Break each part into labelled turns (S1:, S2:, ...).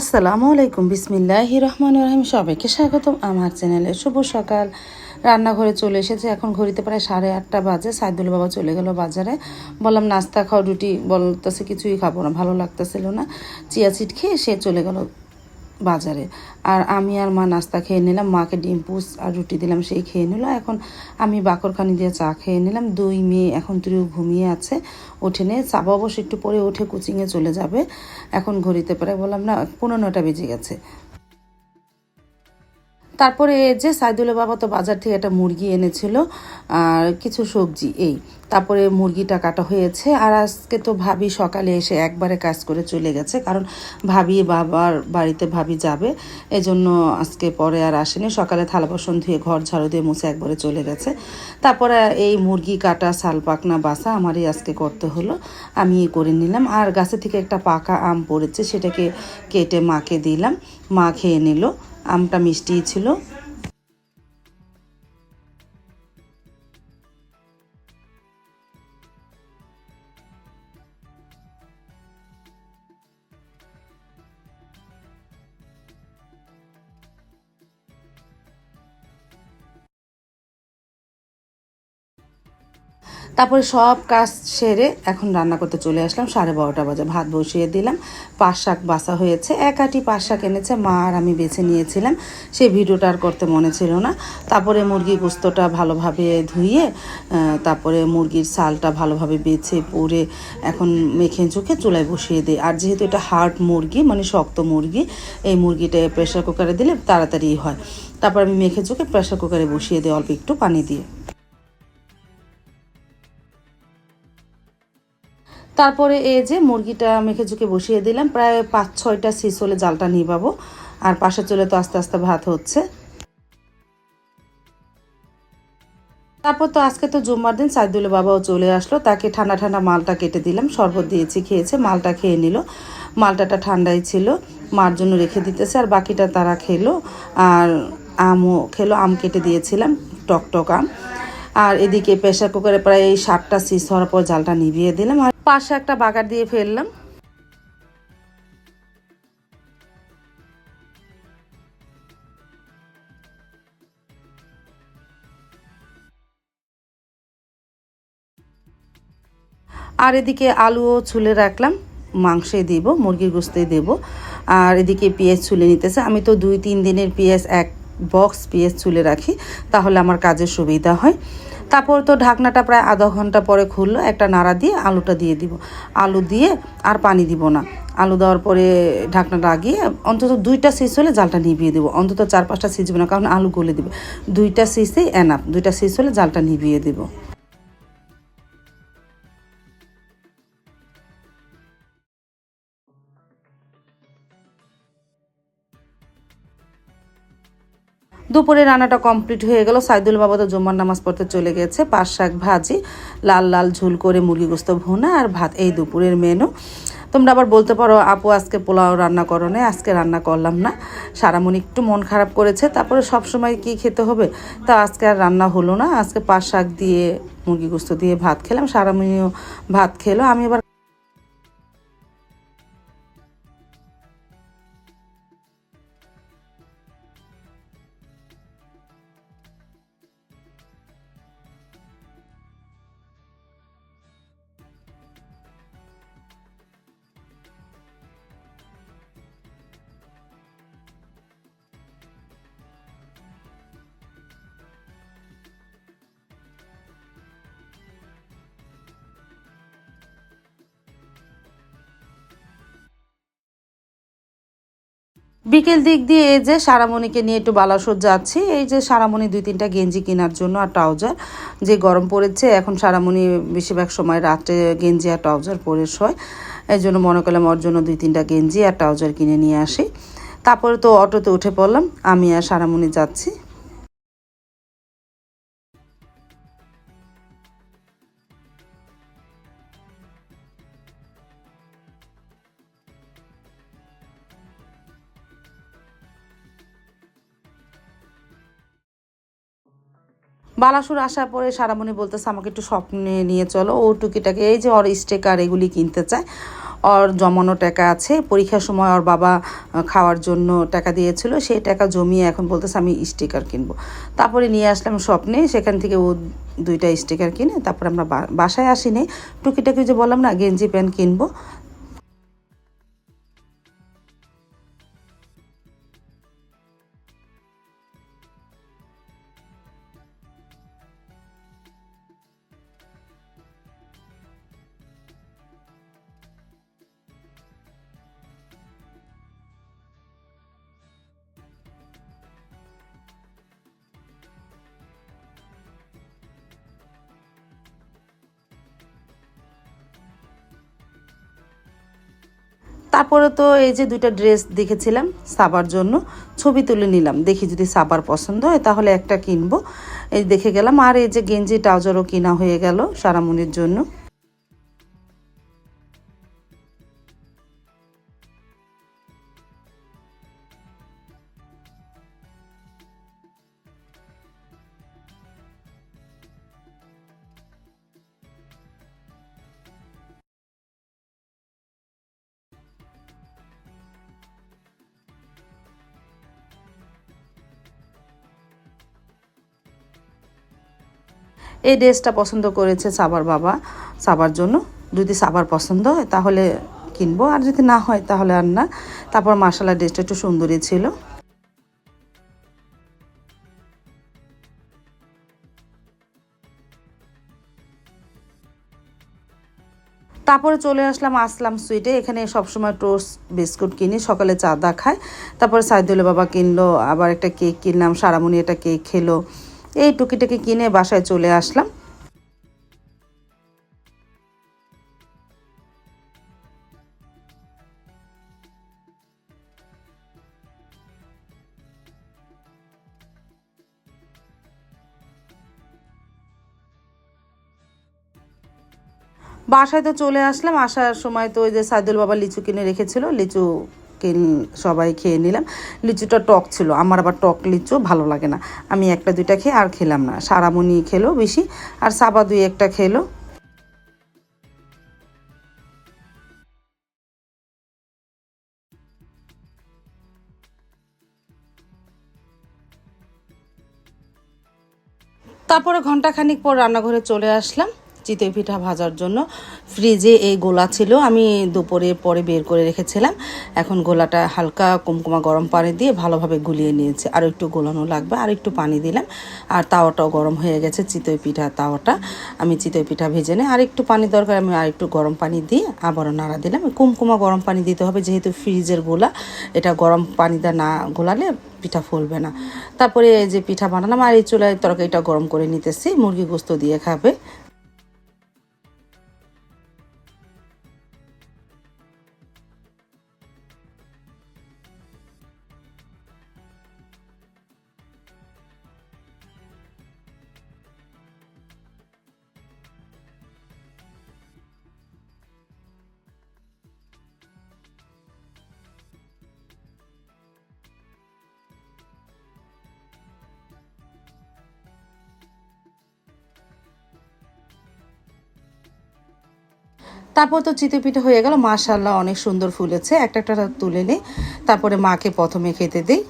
S1: আসসালামু আলাইকুম বিসমিল্লাহ রহমান রহিম। সবাইকে স্বাগতম আমার চ্যানেলে। শুভ সকাল। রান্নাঘরে চলে এসেছে। এখন ঘড়িতে প্রায় সাড়ে আটটা বাজে। সাইদুল বাবা চলে গেল বাজারে। বললাম, নাস্তা খাওয়া রুটি। বলতেছে, কিছুই খাব না, ভালো লাগতেছিল না। চিয়া চিট খেয়ে সে চলে গেল বাজারে। আর আমি আর মা নাস্তা খেয়ে নিলাম, মাকে ডিম, পুস আর রুটি দিলাম, সেই খেয়ে নিল। এখন আমি বাকরখানি দিয়ে চা খেয়ে নিলাম। দুই মেয়ে এখন তুইও ঘুমিয়ে আছে ওঠে নিয়ে চাবা অবশ্য একটু পরে উঠে কোচিংয়ে চলে যাবে। এখন ঘড়িতে পারে বললাম, না পনেরো নটা বেজে গেছে। তারপরে যে সাইদুলের বাবা তো বাজার থেকে একটা মুরগি এনেছিল, আর কিছু সবজি, এই। তারপরে মুরগিটা কাটা হয়েছে, আর আজকে তো ভাবি সকালে এসে একবারে কাজ করে চলে গেছে, কারণ ভাবি বাবার বাড়িতে ভাবি যাবে, এজন্য আজকে পরে আর আসেনি। সকালে থালা বাসন ধুয়ে ঘর ঝাড়ু দিয়ে মুছে একবারে চলে গেছে। তারপরে এই মুরগি কাটা, শাল পাকনা বাসা আমারই আজকে করতে হলো, আমি করে নিলাম। আর গাছে থেকে একটা পাকা আম পড়েছে, সেটাকে কেটে মাকে দিলাম, মা খেয়ে নিল। আমটা মিষ্টি ছিল। তারপরে সব কাজ সেরে এখন রান্না করতে চলে আসলাম, সাড়ে বারোটা বাজে। ভাত বসিয়ে দিলাম পাঁচ শাক বাসা হয়েছে। এক আটি পাঁচ শাক এনেছে, মা আর আমি বেছে নিয়েছিলাম। সেই ভিডিওটা আর করতে মনে ছিল না। তারপরে মুরগি গোস্তটা ভালোভাবে ধুয়ে তারপরে মুরগির সালটা ভালোভাবে বেছে পরে এখন মেখে চোখে চুলায় বসিয়ে দিই। আর যেহেতু এটা হার্ড মুরগি মানে শক্ত মুরগি, এই মুরগিটা প্রেশার কুকারে দিলে তাড়াতাড়ি হয়। তারপর আমি মেখে চোখে প্রেশার কুকারে বসিয়ে দিই, অল্প একটু পানি দিয়ে। তারপরে এই যে মুরগিটা মেখে চুকে বসিয়ে দিলাম, প্রায় পাঁচ ছয়টা সিস হলে জালটা নিবাবো আর পাশে চলে তো আস্তে আস্তে ভাত হচ্ছে। তারপর তো আজকে তো জুম্মার দিন সাইদুল বাবাও চলে আসলো, তাকে ঠান্ডা ঠান্ডা মালটা কেটে দিলাম, শরবত দিয়েছি, খেয়েছে, মালটা খেয়ে নিল। মালটাটা ঠান্ডাই ছিল, মার জন্য রেখে দিতেছে, আর বাকিটা তারা খেলো, আর আমও খেলো, আম কেটে দিয়েছিলাম টক টক আম। আর এদিকে প্রেশার কুকারে প্রায় এই সাতটা সিস হওয়ার পর জালটা নিভিয়ে দিলাম পাশে একটা বাগার দিয়ে ফেললাম। আর এদিকে আলুও ছুলে রাখলাম মাংসে দেব, মুরগির গোস্তে দেব। আর এদিকে পেঁয়াজ ছুলে নিতেছে। আমি তো দুই তিন দিনের পেঁয়াজ এক বক্স পেঁয়াজ ছুলে রাখি, তাহলে আমার কাজের সুবিধা হয়। তারপর তো ঢাকনাটা প্রায় আধা ঘণ্টা পরে খুললো, একটা নাড়া দিয়ে আলুটা দিয়ে দিব। আলু দিয়ে আর পানি দিব না। আলু দেওয়ার পরে ঢাকনা লাগিয়ে অন্তত দুইটা সিজ হলে জালটা নিভিয়ে দেবো। অন্তত চার পাঁচটা সিজবে না, কারণ আলু গলে দেবে। দুইটা সিজেই এনাফ দুইটা সিজ হলে জালটা নিভিয়ে দেবো। দুপুরে রান্নাটা কমপ্লিট হয়ে গেল। সাইদুল বাবা তো জুম্মার নামাজ পড়তে চলে গেছে। পাঁচ শাক ভাজি, লাল লাল ঝুল করে মুরগি গোস্ত ভুনা আর ভাত এই দুপুরের মেনু তোমরা আবার বলতে পারো, আপু আজকে পোলাও রান্না করো না আজকে রান্না করলাম না। সারামণি একটু মন খারাপ করেছে, তারপরে সব সময় কি খেতে হবে? তা আজকে আর রান্না হলো না। আজকে পাঁচ শাক দিয়ে, মুরগি গোস্ত দিয়ে ভাত খেলাম। সারামণিও ভাত খেলো। আমি এবার বিকেল দিক দিয়ে এই যে সারামণিকে নিয়ে একটু বালাসর যাচ্ছি। এই যে সারামণি দুই তিনটা গেঞ্জি কেনার জন্য আর ট্রাউজার। যে গরম পড়েছে, এখন সারামণি বেশিরভাগ সময় রাত্রে গেঞ্জি আর ট্রাউজার পরে শোয়। এই জন্য মনে করলাম ওর জন্য দুই তিনটা গেঞ্জি আর ট্রাউজার কিনে নিয়ে আসি। তারপরে তো অটোতে উঠে পড়লাম, আমি আর সারামণি যাচ্ছি। বালাসুর আসার পরে সারামণি বলতেছে, আমাকে একটু স্বপ্নে নিয়ে চলো। ও টুকিটাকে এই যে ওর স্টেকার এগুলি কিনতে চায়, ওর জমানো টাকা আছে। পরীক্ষার সময় ওর বাবা খাওয়ার জন্য টাকা দিয়েছিল, সেই টাকা জমিয়ে এখন বলতেছে, আমি স্টিকার কিনবো। তারপরে নিয়ে আসলাম স্বপ্নে, সেখান থেকে ও দুইটা স্টিকার কিনে, তারপরে আমরা বাসায় আসিনি। টুকিটাকি যে বললাম না, গেঞ্জি প্যান্ট কিনবো। তারপরে তো এই যে দুইটা ড্রেস দেখেছিলাম সাবার জন্য, ছবি তুলে নিলাম। দেখি যদি সাবার পছন্দ হয়, তাহলে একটা কিনবো। এই দেখে গেলাম। আর এই যে গেঞ্জি, ট্রাউজারও কিনা হয়ে গেল সারামুনির জন্য। এই ড্রেসটা পছন্দ করেছে সাবার বাবা। সাবার জন্য যদি সাবার পছন্দ হয় তাহলে কিনবো, আর যদি না হয় তাহলে আর না। তারপর মার্শাল্লাহ ড্রেসটা একটু সুন্দরই ছিল। তারপরে চলে আসলাম আসলাম সুইটে। এখানে সবসময় টোস্ট, বিস্কুট কিনি, সকালে চা দা খায় তারপরে সাইদুল্লা বাবা কিনলো, আবার একটা কেক কিনলাম, সারামণি একটা কেক খেলো। এই টুকিটাকি কিনে বাসায় চলে আসলাম। বাসায় তো চলে আসলাম, আসার সময় তো ওই যে সাইদুল বাবা লিচু কিনে রেখেছিল, লিচু সবাই খেয়ে নিলাম। লিচুটা টক ছিল, আমার আবার টক লিচু ভালো লাগে না। আমি একটা দুইটা খেয়ে আর খেলাম না। সারামণি খেলো বেশি, আর সাবা দুই একটা খেলো। তারপরে ঘন্টাখানিক পর রান্নাঘরে চলে আসলাম। চিতই পিঠা ভাজার জন্য। ফ্রিজে এই গোলা ছিল, আমি দুপুরে পরে বের করে রেখেছিলাম। এখন গোলাটা হালকা কুমকুমা গরম পানি দিয়ে ভালোভাবে গুলিয়ে নিয়েছি। আর একটু গোলানো লাগবে, আর একটু পানি দিলাম। আর তাওয়াটাও গরম হয়ে গেছে, চিতই পিঠা তাওয়াটা। আমি চিতই পিঠা ভেজে নিই। আর একটু পানি দরকার, আমি আর একটু গরম পানি দিয়ে আবারও নাড়া দিলাম। কুমকুমা গরম পানি দিতে হবে, যেহেতু ফ্রিজের গোলা, এটা গরম পানিটা না গোলালে পিঠা ফুলবে না। তারপরে যে পিঠা বানালাম, আর এই চুলায় তরকারিটা গরম করে নিতেছি। মুরগি গোস্ত দিয়ে খাবে। তারপর তো চিতেপিঠে হয়ে গেল। মাশাল্লাহ অনেক সুন্দর ফুলেছে। একটা একটা তুলে নিই। তারপরে মাকে প্রথমে খেতে দিই।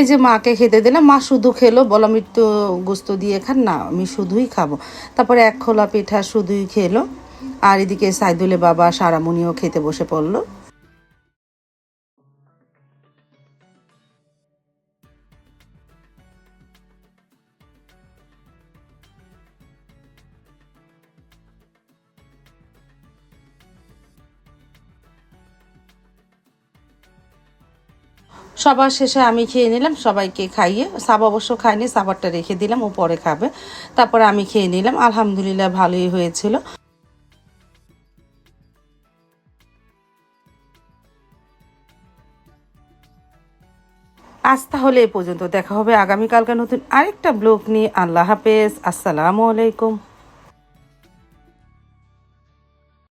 S1: এই যে মাকে খেতে দিলাম, মা শুধু খেলো, বলো আমি তো গোস্ত দিয়ে খান, না, আমি শুধুই খাব। তারপরে এক খোলা পিঠা শুধুই খেলো। আর এদিকে সাইদুলে বাবা সারামুনিও খেতে বসে পড়ল। সবার শেষে আমি খেয়ে নিলাম, সবাইকে খাইয়ে। সাব অবশ্য খায়নি, সাবারটা রেখে দিলাম, ও পরে খাবে। তারপরে আমি খেয়ে নিলাম, আলহামদুলিল্লাহ ভালোই হয়েছিল। আজ তাহলে এ পর্যন্ত, দেখা হবে আগামীকালকে নতুন আরেকটা ব্লগ নিয়ে। আল্লাহ হাফেজ, আসসালামু আলাইকুম।